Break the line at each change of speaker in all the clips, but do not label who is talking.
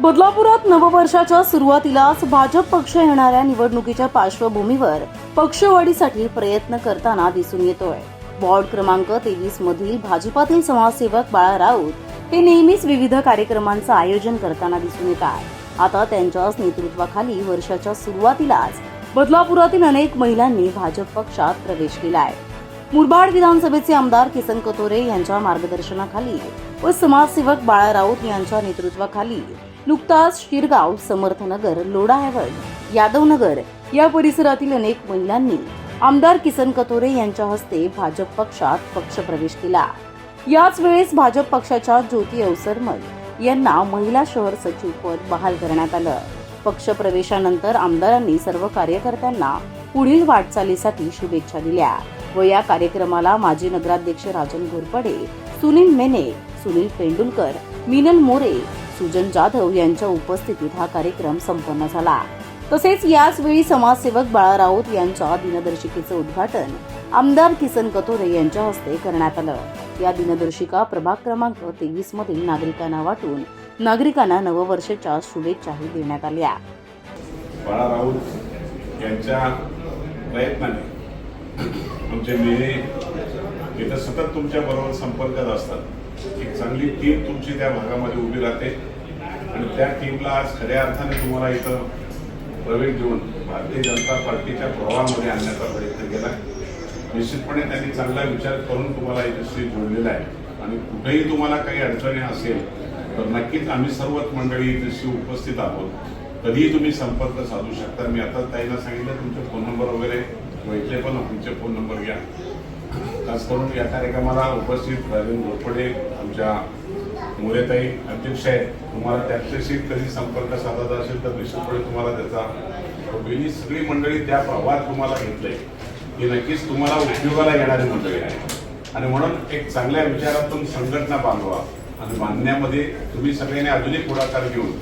बदलापुरात नववर्षाच्या सुरुवातीलाच भाजप पक्ष येणाऱ्या निवडणुकीच्या पार्श्वभूमीवर पक्षवाढीसाठी प्रयत्न करताना दिसून येतोय. वॉर्ड क्रमांक तेवीस मधील भाजपातील समाजसेवक बाळा राऊत हे नेहमीच विविध कार्यक्रमांचं आयोजन करताना दिसून येतात. आहे आता त्यांच्याच नेतृत्वाखाली वर्षाच्या सुरुवातीलाच बदलापुरातील अनेक महिलांनी भाजप पक्षात प्रवेश केला आहे मुरबाड विधानसभेचे आमदार किसन कतोरे यांच्या मार्गदर्शनाखाली व समाजसेवक बाळा राऊत यांच्या नेतृत्वाखाली नुकताच शिरगाव समर्थनगर लोढायवड यादवनगर या परिसरातील अनेक महिलांनी आमदार किसन कतोरे यांच्या हस्ते भाजप पक्षात पक्षप्रवेश केला. याच वेळेस भाजप पक्षाच्या ज्योती अवसरमल यांना महिला शहर सचिव पद बहाल करण्यात आलं. पक्षप्रवेशानंतर आमदारांनी सर्व कार्यकर्त्यांना पुढील वाटचालीसाठी शुभेच्छा दिल्या व या कार्यक्रमाला माजी नगराध्यक्ष राजन घोरपडे सुनील मेने सुनील पेंडुलकर मिनल मोरे सुजन जाधव यांच्या उपस्थितीत हा कार्यक्रम संपन्न झाला. तसेच याच वेळी समाजसेवक बाळा राऊत यांच्या दिनदर्शिकेचं उद्घाटन आमदार किसन कतोरे यांच्या हस्ते करण्यात आलं. या दिनदर्शिका प्रभाग क्रमांक तेवीस मधील नागरिकांना वाटून नागरिकांना नववर्षाच्या शुभेच्छाही देण्यात आल्या.
बाळा राऊत यांच्या प्रयत्नाने आमचे मेने इथं सतत तुमच्या बरोबर संपर्कात असतात. एक चांगली टीम तुमची त्या भागामध्ये उभी राहते. आणि त्या टीमला आज खऱ्या अर्थाने तुम्हाला इथं प्रवेश देऊन भारतीय जनता पार्टीच्या प्रवाहामध्ये आणण्याचा प्रयत्न केला निश्चितपणे त्यांनी चांगला विचार करून तुम्हाला इथेशी जोडलेला आहे. आणि कुठेही तुम्हाला काही अडचणी असेल तर नक्कीच आम्ही सर्वच मंडळी इथेशी उपस्थित आहोत. कधीही तुम्ही संपर्क साधू शकता. मी आता ताईला सांगितलं तुमचे फोन नंबर वगैरे वैद्य पण तुमचे फोन नंबर घ्या. खास करून या कार्यक्रमाला उपस्थित राजेंद्र घोरपडे आमच्या मोरेताई अध्यक्ष आहेत. तुम्हाला त्यांच्याशी कधी संपर्क साधायचा असेल तर निश्चितपणे तुम्हाला त्याचा ही सगळी मंडळी त्या प्रवाहात तुम्हाला घेतलंय. ही नक्कीच तुम्हाला उद्योगाला येणारी मंडळी आहे. आणि म्हणून एक चांगल्या विचारातून संघटना बांधवा आणि बांधण्यामध्ये तुम्ही सगळ्यांनी अजूनही पुढाकार घेऊन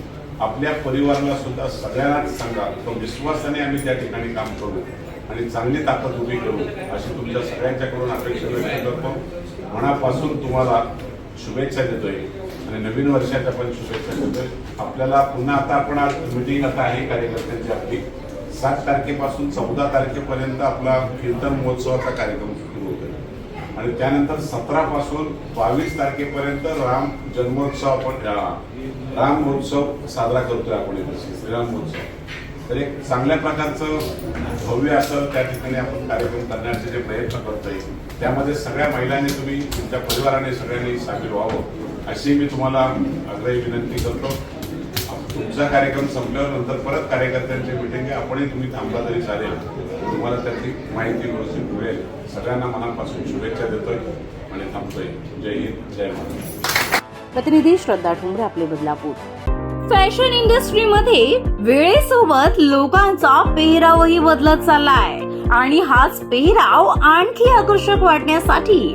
आपल्या परिवाराला सुद्धा सगळ्यांनाच सांगा तो विश्वासाने आम्ही त्या ठिकाणी काम करू आणि चांगली ताकद उभी करू अशी तुमच्या सगळ्यांच्याकडून अपेक्षा व्यक्त करतो. मनापासून तुम्हाला शुभेच्छा देतोय. आणि नवीन वर्षाच्या पण शुभेच्छा देतोय. आपल्याला पुन्हा आता आपण मिटिंग आता आहे कार्यकर्त्यांची आपली. सात तारखेपासून चौदा तारखेपर्यंत आपला कीर्तन महोत्सवाचा कार्यक्रम सुरू होतो आणि त्यानंतर सतरा पासून बावीस तारखेपर्यंत राम जन्मोत्सव आपण राम महोत्सव साजरा करतोय आपण इथे श्रीराम महोत्सव. तर एक चांगल्या प्रकारचं भव्य असं त्या ठिकाणी आपण कार्यक्रम करण्याचे जे प्रयत्न करतोय त्यामध्ये सगळ्या महिलांनी तुम्ही तुमच्या परिवाराने सगळ्यांनी सामील व्हावं. अशी मी तुम्हाला आग्रही विनंती करतो. तुमचा कार्यक्रम संपल्यावर नंतर परत कार्यकर्त्यांची मिटिंग आहे. आपणही तुम्ही थांबला तरी चालेल. तुम्हाला त्यातली माहिती व्यवस्थित मिळेल. सगळ्यांना मनापासून शुभेच्छा देतोय आणि थांबतोय. जय हिंद जय महाराष्ट्र.
प्रतिनिधी श्रद्धा ठोंबरे आपले बदलापूर. फॅशन इंडस्ट्रीमध्ये वेळेसोबत लोकांचा पेहरावही बदलत चाललाय. आणि हाच पेहराव आणखी आकर्षक वाटण्यासाठी